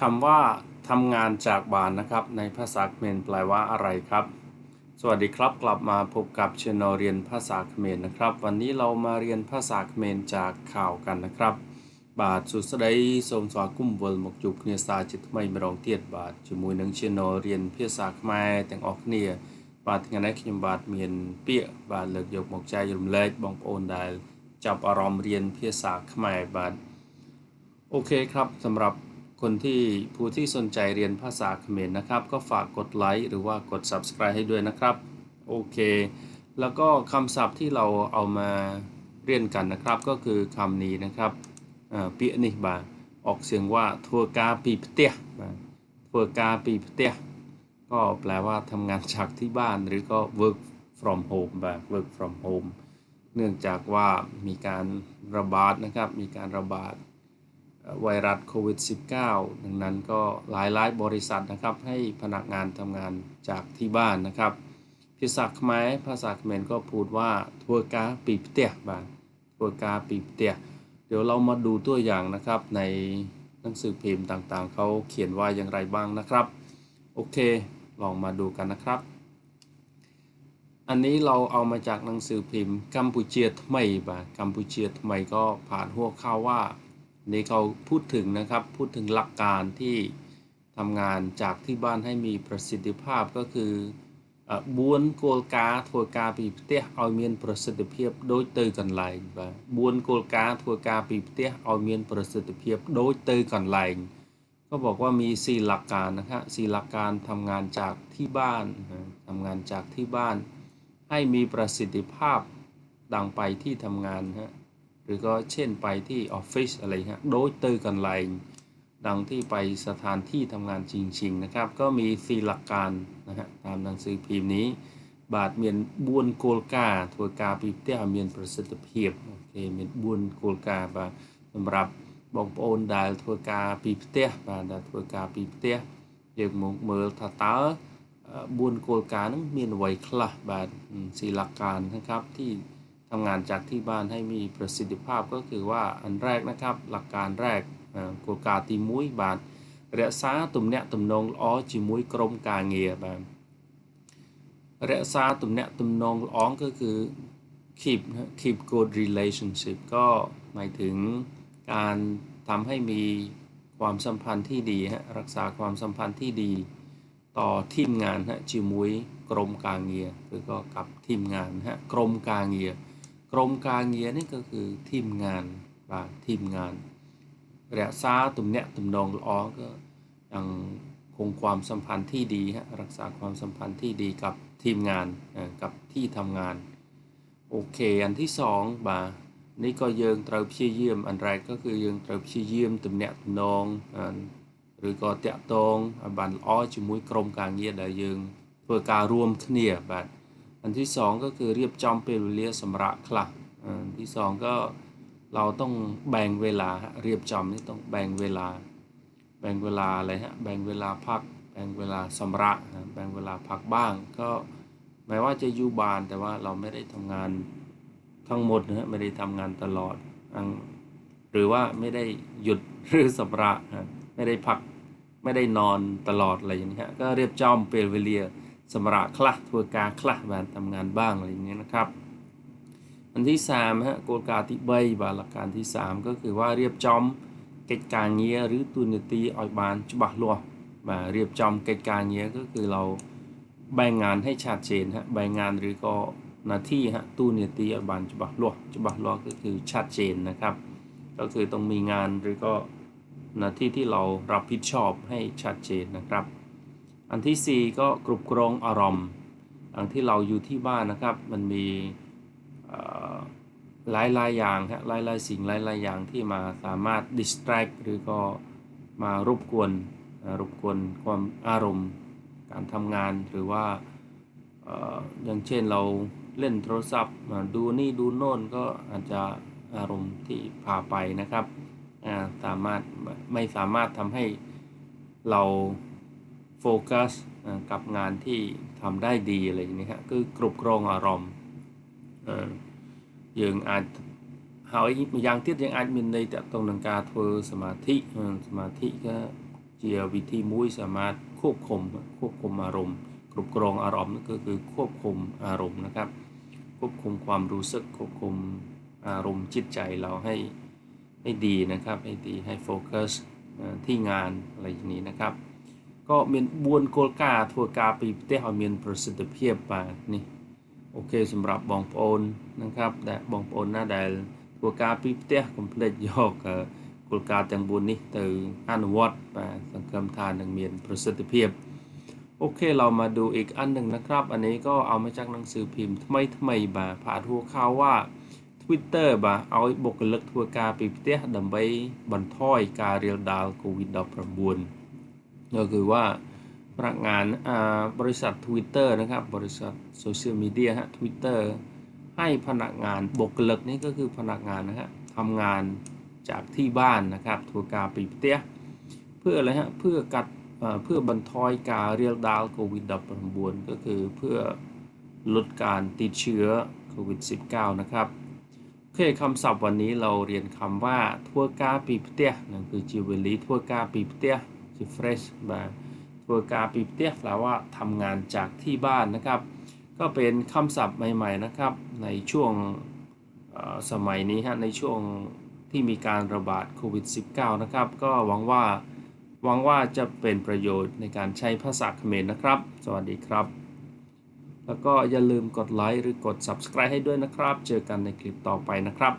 คำว่าทำงานจากบ้านนะครับ ในภาษาเขมรแปลว่าอะไรครับ สวัสดีครับกลับมาพบกับชนเรียนภาษาเขมรนะครับ วันนี้เรามาเรียนภาษาเขมรจากข่าวกันนะครับ บาทสุดสดายสมสวากุ้มเวลมกจุกเนียซาจิตไม่มรองเตียดบาทจมูยนังชนเรียนภาษาเขมรแต่งออกเนี่ยบาทงานได้ขยมบาทเมียนเปียบาทเลือกยกหมกใจยมเล็กบองโอนได้จับอารมณ์เรียนภาษาเขมรบาทโอเคครับสำหรับ คนที่ผู้ที่สนใจเรียนภาษาเขมรนะครับ ก็ฝากกดไลค์หรือว่ากด subscribe ให้ด้วยนะครับ โอเค แล้วก็คำศัพท์ที่เราเอามาเรียนกันนะครับ ก็คือคำนี้นะครับเปียนิบาออกเสียงว่าทัวกาปีเตียทัวกาปีเตียก็แปลว่าทำงานจากที่บ้านหรือก็ work from home แบบ work from home เนื่องจากว่ามีการระบาดนะครับ มีการระบาด ไวรัสโควิด -19 ดังนั้นก็หลายหลายบริษัทนะครับ ให้พนักงานทำงานจากที่บ้านนะครับพิษาขมายภาษาเขมรก็พูดว่าทัวกาปีเตียบางทัวกาปีเตียเดี๋ยวเรามาดูตัวอย่างนะครับในหนังสือพิมพ์ต่างๆ เขาเขียนว่าอย่างไรบ้างนะครับ โอเค ลองมาดูกันนะครับ อันนี้เราเอามาจากหนังสือพิมพ์กัมพูเชียทำไมบากัมพูเชียทำไมก็ผ่านหัวข่าวว่า นี่เขาพูดถึงนะครับพูดถึงหลักการที่ทำงานจากที่บ้านให้มีประสิทธิภาพก็คือบ้วนโกลกาถวกาปีเตะเอาเมียนประสิทธิเพียบโดยเตยกันไหลบ่บ้วนโกลกาถวกาปีเตะเอาเมียนประสิทธิเพียบโดยเตยกันไหลก็บอกว่ามีสี่หลักการนะครับสี่หลักการทำงานจากที่บ้านทำงานจากที่บ้าน ให้มีประสิทธิภาพดังไปที่ทำงานฮะ หรือก็เช่นไปที่ออฟฟิศอะไรฮะโดยตือกันไลน์ดังที่ไปสถานที่ทำงานจริงๆนะครับ ก็มีสี่หลักการนะฮะตามหนังสือพิมพ์นี้ บาทเมียนบุญโกลกาทัวกาปีเตี้ยเมียนประสิทธิภาพโอเคเมียนบุญโกลกาบาสำหรับបងប្អូនដែលធ្វើការពីផ្ទះបាទដែលធ្វើការពីផ្ទះយើងមកមើលថាតើ4គោលការណ៍ហ្នឹងមានអ្វីខ្លះបាទสี่หลักการนะครับที่ ทำงานจากที่บ้านให้มีประสิทธิภาพก็คือว่าอันแรกนะครับ หลักการแรกอ่าគោលការណ៍ទី1បាទរក្សាទំនាក់ទំនងល្អជាមួយក្រុមការងារបាទរក្សាទំនាក់ទំនងល្អก็คือ keep นะ keep good relationship ก็หมายถึงการทำให้มีความสัมพันธ์ที่ดีฮะรักษาความสัมพันธ์ที่ดี ต่อทีมงานฮะจิมุยกรมการเงียหรือก็กับทีมงานฮะกรมการเงีย กรมการเงียนี่ก็คือทีมงานบ่าทีมงานระซาตุ่มเนี้ยตุ่มนองอ๋อก็ยังคงความสัมพันธ์ที่ดีฮะรักษาความสัมพันธ์ที่ดีกับทีมงานกับที่ทำงานโอเคอันที่สองบ่านี่ก็ยังเตาพี่เยี่ยมอันแรกก็คือยังเตาพี่เยี่ยมตุ่มเนี้ยตุ่มนองหรือก็เตะตรงบันอ้อจมุ้ยกรมการเงียดได้ยังเพื่อการรวมเนียบ่า อันที่สองก็คือเรียบจอมเปรุเลียสมระคละอันที่สองก็เราต้องแบ่งเวลาเรียบจอมนี่ต้องแบ่งเวลา แบ่งเวลาอะไรฮะแบ่งเวลาพัก แบ่งเวลาสมระแบ่งเวลาพักบ้าง ก็หมาว่าจะอยู่บ้านแต่ว่าเราไม่ได้ทำงานทั้งหมดนะฮะไม่ได้ทำงานตลอดหรือว่าไม่ได้หยุดหรือสมระไม่ได้พักไม่ได้นอนตลอดอะไรอย่างนี้ฮะก็เรียบจอมเปรเวเลีย สมระคละทัวกาคละแบบทำงานบ้างอะไรอย่างเงี้ยนะครับ อันที่3ฮะโกลกาติเบยบาหลักการที่ 3 ก็คือว่าเรียบจอมกิจการเงี้ยหรือตุนตีออยบานฉบับลัวมาเรียบจอมกิจการเงี้ยก็คือเราแบ่งงานให้ชัดเจนฮะแบ่งงานหรือก็หน้าที่ฮะตู้เนตีออยบานฉบับลัวฉบับลัวก็คือชัดเจนนะครับ ก็คือต้องมีงานหรือก็หน้าที่ที่เรารับผิดชอบให้ชัดเจนนะครับ อันที่สี่ก็กรุบกรองอารมณ์อย่างที่เราอยู่ที่บ้านนะครับ มันมีหลายหลายอย่างฮะหลายหลายสิ่งหลายหลายอย่างที่มาสามารถ distract หรือก็มารบกวนรบกวนความอารมณ์ การทำงานหรือว่าอย่างเช่นเราเล่นโทรศัพท์มาดูนี่ดูโน่นก็อาจจะอารมณ์ที่พาไปนะครับสามารถไม่สามารถทำให้เรา โฟกัสอ่ากับงานที่ทำได้ดีอะไรอย่างนี้ฮะคือกรุบกรองอารมณ์เอ่อយើងអាចហើយម្យ៉ាងទៀតយើងអាចមានន័យតាក់ទងនឹងការធ្វើសមាធិអឺសមាធិក៏ ជាវិធីមួយสามารถควบคุมควบคุมอารมณ์គ្រប់គ្រងអារម្មណ៍นั่นก็คือควบคุมอารมณ์นะครับ ควบคุมความรู้สึกควบคุมอารมณ์จิตใจเราให้ให้ดีนะครับ ให้ดีให้โฟกัสเอ่อที่งานอะไรอย่างนี้นะครับ ก็មាន4គោលការណ៍ធ្វើការពីផ្ទះឲ្យមានប្រសិទ្ធភាពបាទនេះអូខេសម្រាប់បងប្អូនนะครับដែលបងប្អូនណាដែលធ្វើការពីផ្ទះកុំភ្លេចយកអឺគោលការណ៍ទាំង4នេះទៅអនុវត្តបាទសង្ឃឹមថានឹងមានប្រសិទ្ធភាព โอเคเรามาดูอีกอันหนึ่งนะครับ อันนี้ก็เอามาจากหนังสือพิมพ์ថ្មីថ្មីๆបាទผ่านหัวข่าวว่า Twitter បាទឲ្យបុគ្គលិកធ្វើការពីផ្ទះដើម្បីបន្ថយការរាលដាល COVID-19 ก็คือว่าพนักงานบริษัท Twitter นะครับ บริษัทโซเชียลมีเดียฮะ Twitter ให้พนักงานบุคลิกนี่ก็คือพนักงานนะฮะทำงานจากที่บ้านนะครับทัวการปีเตียเพื่ออะไรฮะเพื่อกัดเพื่อบรรทอยการเรียลดาวโควิด19ก็คือเพื่อลดการติดเชื้อโควิด -19 นะครับโอเคคำศัพท์วันนี้เราเรียนคำว่าทัวการปีเตียนั่นคือจิวเวลีทัวการปีเตีย จิเฟรชแบบทัวกาปีเตียแปลว่าทำงานจากที่บ้านนะครับ ก็เป็นคำศัพท์ใหม่ๆนะครับ ในช่วงสมัยนี้ฮะในช่วงที่มีการระบาดโควิด -19 นะครับ ก็หวังว่าหวังว่าจะเป็นประโยชน์ในการใช้ภาษาเขมรนะครับ สวัสดีครับ แล้วก็อย่าลืมกดไลค์หรือกด Subscribe ให้ด้วยนะครับ เจอกันในคลิปต่อไปนะครับ